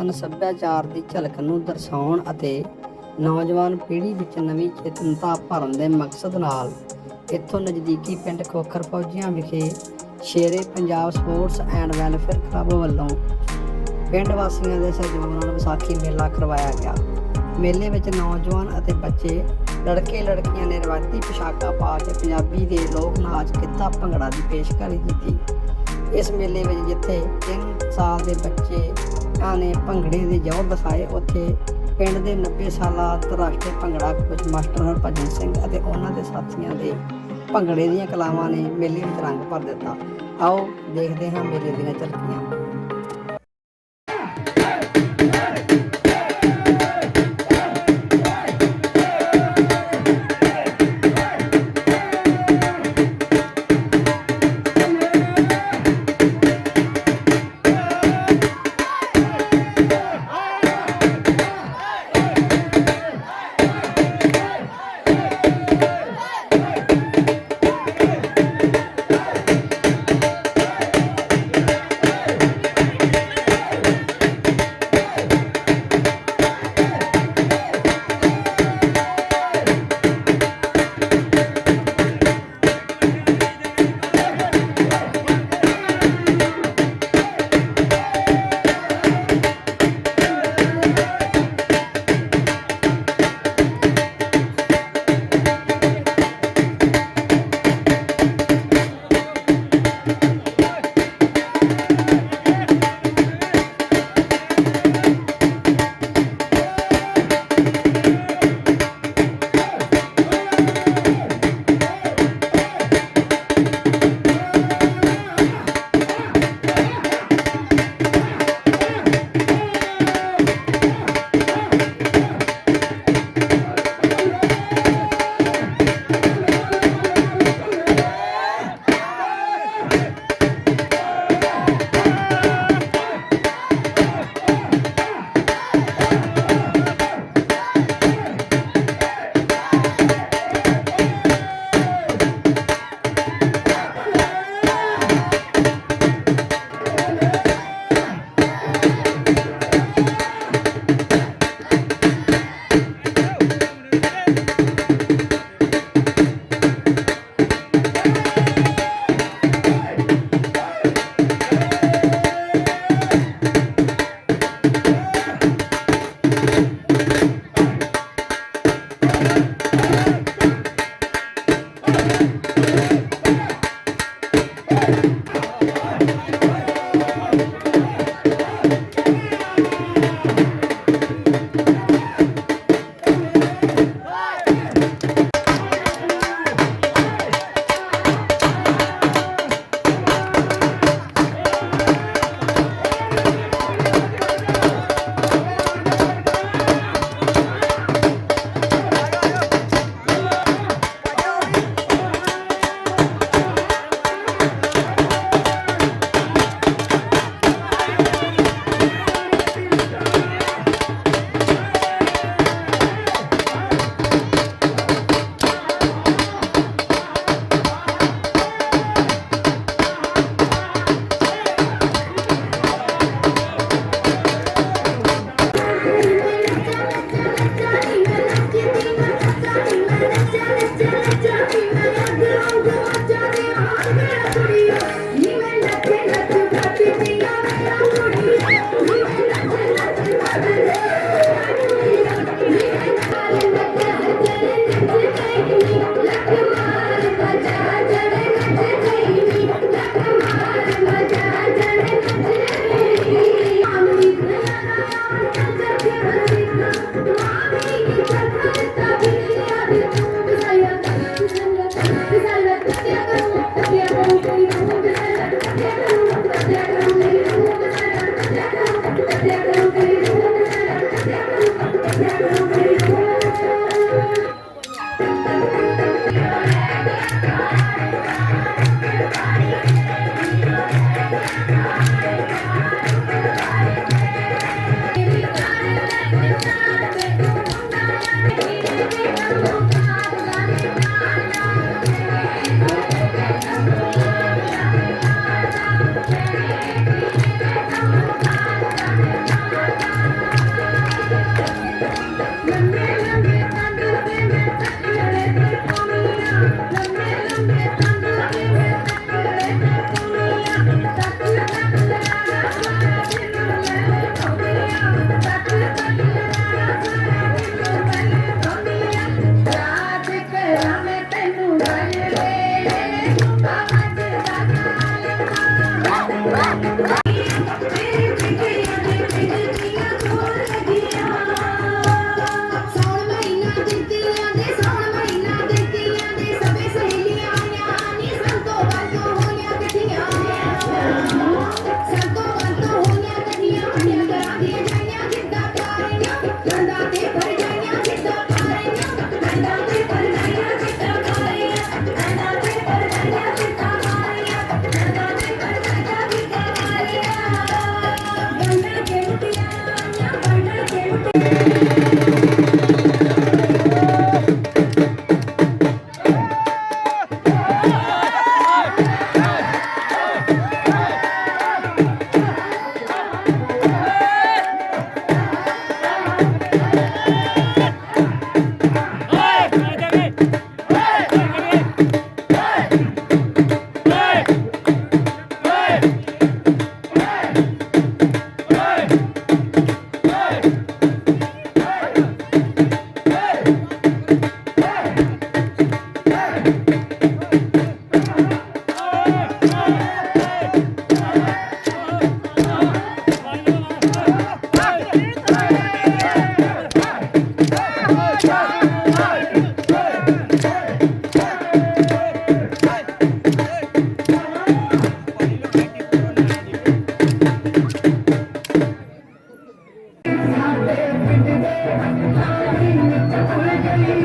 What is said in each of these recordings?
ਪੁਰਾਤਨ ਸੱਭਿਆਚਾਰ ਦੀ ਝਲਕ ਨੂੰ ਦਰਸਾਉਣ ਅਤੇ ਨੌਜਵਾਨ ਪੀੜ੍ਹੀ ਵਿੱਚ ਨਵੀਂ ਚੇਤਨਤਾ ਭਰਨ ਦੇ ਮਕਸਦ ਨਾਲ ਇੱਥੋਂ ਨਜ਼ਦੀਕੀ ਪਿੰਡ ਖੋਖਰ ਫੌਜੀਆਂ ਵਿਖੇ Shere Punjab sports and welfare club ਵੱਲੋਂ ਪਿੰਡ ਵਾਸੀਆਂ ਦੇ ਸਹਿਯੋਗ ਨਾਲ ਵਿਸਾਖੀ ਮੇਲਾ ਕਰਵਾਇਆ ਗਿਆ। ਮੇਲੇ ਵਿੱਚ ਨੌਜਵਾਨ ਅਤੇ ਬੱਚੇ ਲੜਕੇ ਲੜਕੀਆਂ ਨੇ ਰਵਾਇਤੀ ਪੋਸ਼ਾਕਾਂ ਪਾ ਕੇ ਪੰਜਾਬੀ ਦੇ ਲੋਕ ਨਾਚ ਗਿੱਧਾ ਭੰਗੜਾ ਦੀ ਪੇਸ਼ਕਾਰੀ ਕੀਤੀ। ਇਸ ਮੇਲੇ ਵਿੱਚ ਜਿੱਥੇ 3 ਸਾਲ ਦੇ ਬੱਚੇ ਨੇ ਭੰਗੜੇ ਦੇ ਜੋਰ ਦਿਖਾਏ ਉੱਥੇ ਪਿੰਡ ਦੇ 90 ਸਾਲਾ ਅੰਤਰਰਾਸ਼ਟਰੀ ਭੰਗੜਾ ਕੋਚ ਮਾਸਟਰ ਹਰਭਜਨ ਸਿੰਘ ਅਤੇ ਉਹਨਾਂ ਦੇ ਸਾਥੀਆਂ ਦੇ ਭੰਗੜੇ ਦੀਆਂ ਕਲਾਵਾਂ ਨੇ ਮੇਲੇ ਵਿੱਚ ਰੰਗ ਭਰ ਦਿੱਤਾ। ਆਓ ਦੇਖਦੇ ਹਾਂ ਮੇਲੇ ਦੀਆਂ ਝਲਕੀਆਂ। la.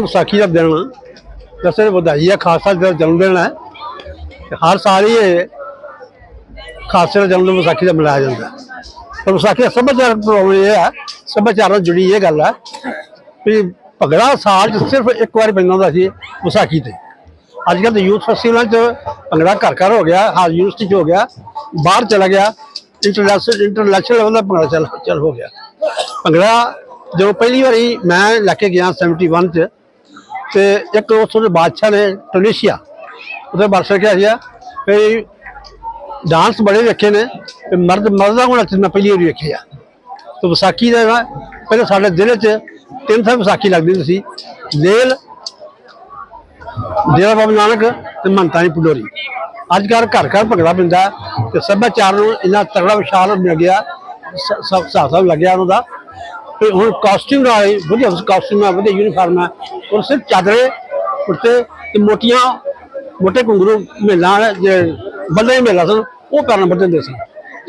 ਵਿਸਾਖੀ ਦਾ ਦਿਨ ਦਸੇ ਵਧਾਈ ਹੈ ਖਾਲਸਾ ਦਾ ਜਨਮ ਦਿਨ ਹੈ ਹਰ ਸਾਲ ਹੀ ਇਹ ਖਾਲਸੇ ਦਾ ਜਨਮ ਦਿਨ ਵਿਸਾਖੀ ਦਾ ਮਨਾਇਆ ਜਾਂਦਾ ਹੈ। ਪਰ ਵਿਸਾਖੀ ਦਾ ਸੱਭਿਆਚਾਰਕ ਪ੍ਰੋਬਲਮ ਇਹ ਹੈ ਸੱਭਿਆਚਾਰ ਨਾਲ ਜੁੜੀ ਇਹ ਗੱਲ ਹੈ ਵੀ ਭੰਗੜਾ ਸਾਲ 'ਚ ਸਿਰਫ ਇੱਕ ਵਾਰ ਪੈਂਦਾ ਹੁੰਦਾ ਸੀ ਵਿਸਾਖੀ ਤੇ। ਅੱਜ ਕੱਲ੍ਹ ਤੇ ਯੂਥ ਫੈਸਟੀਵਲਾਂ 'ਚ ਭੰਗੜਾ ਘਰ ਘਰ ਹੋ ਗਿਆ, ਹਾਲ ਯੂਨੀਵਰਸਿਟੀ 'ਚ ਹੋ ਗਿਆ, ਬਾਹਰ ਚਲਾ ਗਿਆ, ਇੰਟਰਨੈਸ਼ਨਲ ਇੰਟਰਨੈਸ਼ਨਲ ਲੈਵਲ ਦਾ ਭੰਗੜਾ ਚੱਲ ਚੱਲ ਹੋ ਗਿਆ। ਭੰਗੜਾ ਜਦੋਂ ਪਹਿਲੀ ਵਾਰੀ ਮੈਂ ਲੈ ਕੇ ਗਿਆ 71 ਚ, ਤੇ ਇੱਕ ਉੱਥੋਂ ਦੇ ਬਾਦਸ਼ਾਹ ਨੇ, ਟੂਨੀਸ਼ੀਆ ਉਹਦੇ ਬਾਦਸ਼ਾਹ ਕਿਹਾ ਸੀ ਵੀ ਡਾਂਸ ਬੜੇ ਵੇਖੇ ਨੇ ਤੇ ਮਰਦ ਮਰਦਾਂ ਕੋਲ ਨੱਚਣਾ ਪਹਿਲੀ ਵਾਰੀ ਵੇਖਿਆ ਤੇ ਵਿਸਾਖੀ ਦਾ ਨਾ ਪਹਿਲੇ ਸਾਡੇ ਜ਼ਿਲ੍ਹੇ 'ਚ ਤਿੰਨ ਥਾਂ ਵਿਸਾਖੀ ਲੱਗਦੀ ਹੁੰਦੀ ਸੀ ਲੇਲ ਡੇਰਾ ਬਾਬਾ ਨਾਨਕ ਤੇ ਮੰਤਾਨੀ ਪੰਡੋਰੀ ਅੱਜ ਕੱਲ੍ਹ ਘਰ ਘਰ ਭੰਗੜਾ ਪੈਂਦਾ ਹੈ ਤੇ ਸੱਭਿਆਚਾਰ ਨੂੰ ਇੰਨਾ ਤਗੜਾ ਵਿਸ਼ਾਲ ਮਿਲ ਗਿਆ ਸ- ਸਭ ਹਿਸਾਬ ਸਾਹਿਬ ਲੱਗਿਆ ਉਹਨਾਂ ਦਾ ਤੇ ਹੁਣ ਕਾਸਟਿਊਮ ਨਾਲ ਵਧੀਆ ਕਾਸਟਿਊਮ ਹੈ ਵਧੀਆ ਯੂਨੀਫਾਰਮ ਹੈ ਔਰ ਸਿਰਫ ਚਾਦਰੇ ਕੁੜਤੇ ਤੇ ਮੋਟੀਆਂ ਮੋਟੇ ਘੁੰਗਰੂ ਮੇਲਾ ਜੇ ਬੱਲੇ ਮੇਲਾ ਸਨ ਉਹ ਕਰਨ ਬੰਦੇ ਹੁੰਦੇ ਸੀ।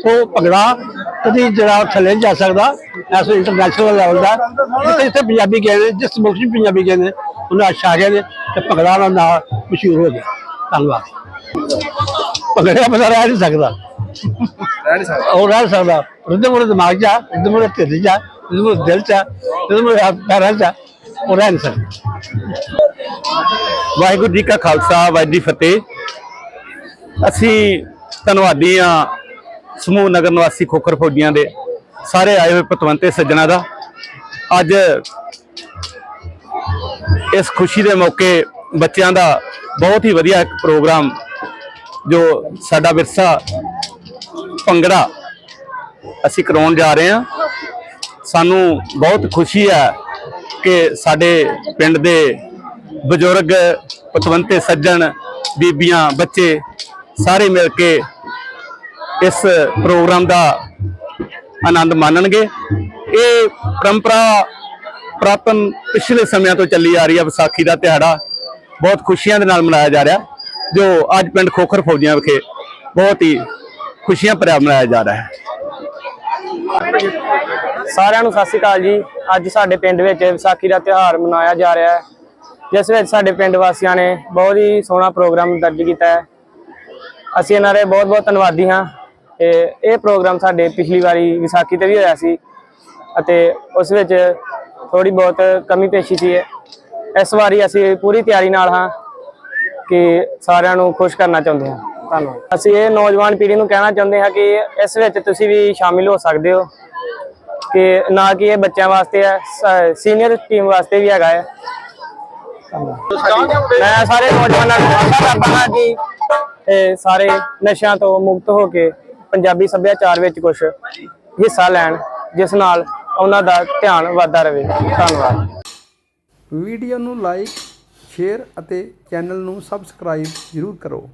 ਸੋ ਭੰਗੜਾ ਕਦੀ ਜਿਹੜਾ ਥੱਲੇ ਨਹੀਂ ਜਾ ਸਕਦਾ ਐਸੇ ਇੰਟਰਨੈਸ਼ਨਲ ਲੈਵਲ ਦਾ। ਜਿੱਥੇ ਜਿੱਥੇ ਪੰਜਾਬੀ ਗਏ ਨੇ ਜਿਸ ਮੁਲਕ 'ਚ ਪੰਜਾਬੀ ਗਏ ਨੇ ਉਹਨਾਂ ਅੱਛਾ ਆ ਗਏ ਨੇ ਤੇ ਭੰਗੜਾ ਉਹਨਾਂ ਨਾਲ ਮਸ਼ਹੂਰ ਹੋ ਗਿਆ। ਧੰਨਵਾਦ। ਭੰਗੜਾ ਪਤਾ ਰਹਿ ਨਹੀਂ ਸਕਦਾ। ਰਹਿ ਨਹੀਂ ਸਕਦਾ। ਉਹ ਰਹਿ ਸਕਦਾ। ਰਿਦਮ ਉਹਦੇ ਦਿਮਾਗ 'ਚ ਆ ਰਿਦਮ ਉਹਦੇ ਢਿੱਡ 'ਚ ਆ ਰਿਦਮ ਉਹਦੇ ਦਿਲ 'ਚ ਆ ਰਿਦਮ ਉਹਦੇ ਪੈਰਾਂ 'ਚ ਆ ਉਹ ਰਹਿ ਨਹੀਂ ਸਕਦਾ। ਵਾਹਿਗੁਰੂ ਜੀ ਕਾ ਖਾਲਸਾ ਵਾਹਿਗੁਰੂ ਜੀ ਫਤਿਹ। ਅਸੀਂ ਧੰਨਵਾਦੀ ਆ ਸਮੂਹ ਨਗਰ ਨਿਵਾਸੀ ਖੋਖਰ ਫੌਜੀਆਂ ਦੇ। ਸਾਰੇ ਆਏ ਹੋਏ ਪਤਵੰਤੇ ਸੱਜਣਾ ਦਾ। ਅੱਜ ਇਸ ਖੁਸ਼ੀ ਦੇ ਮੌਕੇ ਬੱਚਿਆਂ ਦਾ ਬਹੁਤ ਹੀ ਵਧੀਆ ਇੱਕ ਪ੍ਰੋਗਰਾਮ ਜੋ ਸਾਡਾ ਵਿਰਸਾ ਭੰਗੜਾ ਅਸੀਂ ਕਰਾਉਣ ਜਾ ਰਹੇ ਹਾਂ। ਸਾਨੂੰ ਬਹੁਤ ਖੁਸ਼ੀ ਹੈ ਕਿ ਸਾਡੇ ਪਿੰਡ ਦੇ ਬਜ਼ੁਰਗ ਪਤਵੰਤੇ ਸੱਜਣ, ਬੀਬੀਆਂ, ਬੱਚੇ ਸਾਰੇ ਮਿਲ ਕੇ ਇਸ ਪ੍ਰੋਗਰਾਮ ਦਾ ਆਨੰਦ ਮਾਣਨਗੇ। ਇਹ ਪਰੰਪਰਾ ਪ੍ਰਾਪਨ ਪਿਛਲੇ ਸਮਿਆਂ ਤੋਂ ਚੱਲੀ ਆ ਰਹੀ ਹੈ ਵਿਸਾਖੀ ਦਾ ਦਿਹਾੜਾ ਬਹੁਤ ਖੁਸ਼ੀਆਂ ਦੇ ਨਾਲ ਮਨਾਇਆ ਜਾ ਰਿਹਾ, ਜੋ ਅੱਜ ਪਿੰਡ ਖੋਖਰ ਫੌਜੀਆਂ ਵਿਖੇ ਬਹੁਤ ਹੀ ਖੁਸ਼ੀਆਂ ਭਰਿਆ ਮਨਾਇਆ ਜਾ ਰਿਹਾ ਹੈ। ਸਾਰਿਆਂ ਨੂੰ ਸਤਿ ਸ਼੍ਰੀ ਅਕਾਲ ਜੀ। ਅੱਜ ਸਾਡੇ ਪਿੰਡ ਵਿੱਚ ਵਿਸਾਖੀ ਦਾ ਤਿਉਹਾਰ ਮਨਾਇਆ ਜਾ ਰਿਹਾ ਹੈ, ਜਿਸ ਵਿੱਚ ਸਾਡੇ ਪਿੰਡ ਵਾਸੀਆਂ ਨੇ ਬਹੁਤ ਹੀ ਸੋਹਣਾ ਪ੍ਰੋਗਰਾਮ ਦਰਜ ਕੀਤਾ ਹੈ। ਅਸੀਂ ਇਹਨਾਂ ਦੇ ਬਹੁਤ ਬਹੁਤ ਧੰਨਵਾਦੀ ਹਾਂ ਤੇ ਇਹ ਪ੍ਰੋਗਰਾਮ ਸਾਡੇ ਪਿਛਲੀ ਵਾਰੀ ਵਿਸਾਖੀ ਤੇ ਵੀ ਹੋਇਆ ਸੀ ਅਤੇ ਉਸ ਵਿੱਚ ਥੋੜੀ ਬਹੁਤ ਕਮੀ ਪੇਸ਼ੀ ਸੀ। ਇਸ ਵਾਰੀ ਅਸੀਂ ਪੂਰੀ ਤਿਆਰੀ ਨਾਲ ਹਾਂ ਕਿ ਸਾਰਿਆਂ ਨੂੰ ਖੁਸ਼ ਕਰਨਾ ਚਾਹੁੰਦੇ ਹਾਂ। ਧੰਨਵਾਦ। ਅਸੀਂ ਇਹ ਨੌਜਵਾਨ ਪੀੜ੍ਹੀ ਨੂੰ ਕਹਿਣਾ ਚਾਹੁੰਦੇ ਹਾਂ ਕਿ ਇਸ ਵਿੱਚ ਤੁਸੀਂ ਵੀ ਸ਼ਾਮਿਲ ਹੋ ਸਕਦੇ ਹੋ ਕਿ ਨਾ ਕਿ ਇਹ ਬੱਚਿਆਂ ਵਾਸਤੇ ਹੈ ਸੀਨੀਅਰ ਟੀਮ ਵਾਸਤੇ ਵੀ ਹੈਗਾ ਹੈ। ਮੈਂ ਸਾਰੇ ਨੌਜਵਾਨਾਂ ਨੂੰ ਆਸ਼ਾ ਕਰਦਾ ਹਾਂ ਕਿ ਇਹ ਸਾਰੇ ਨਸ਼ਿਆਂ ਤੋਂ ਮੁਕਤ ਹੋ ਕੇ ਪੰਜਾਬੀ ਸੱਭਿਆਚਾਰ ਵਿੱਚ ਕੁਝ ਹਿੱਸਾ ਲੈਣ, ਜਿਸ ਨਾਲ ਉਹਨਾਂ ਦਾ ਧਿਆਨ ਵਧਦਾ ਰਹੇ। ਧੰਨਵਾਦ। ਵੀਡੀਓ ਨੂੰ ਲਾਈਕ, ਸ਼ੇਅਰ ਅਤੇ ਚੈਨਲ ਨੂੰ ਸਬਸਕ੍ਰਾਈਬ ਜ਼ਰੂਰ ਕਰੋ।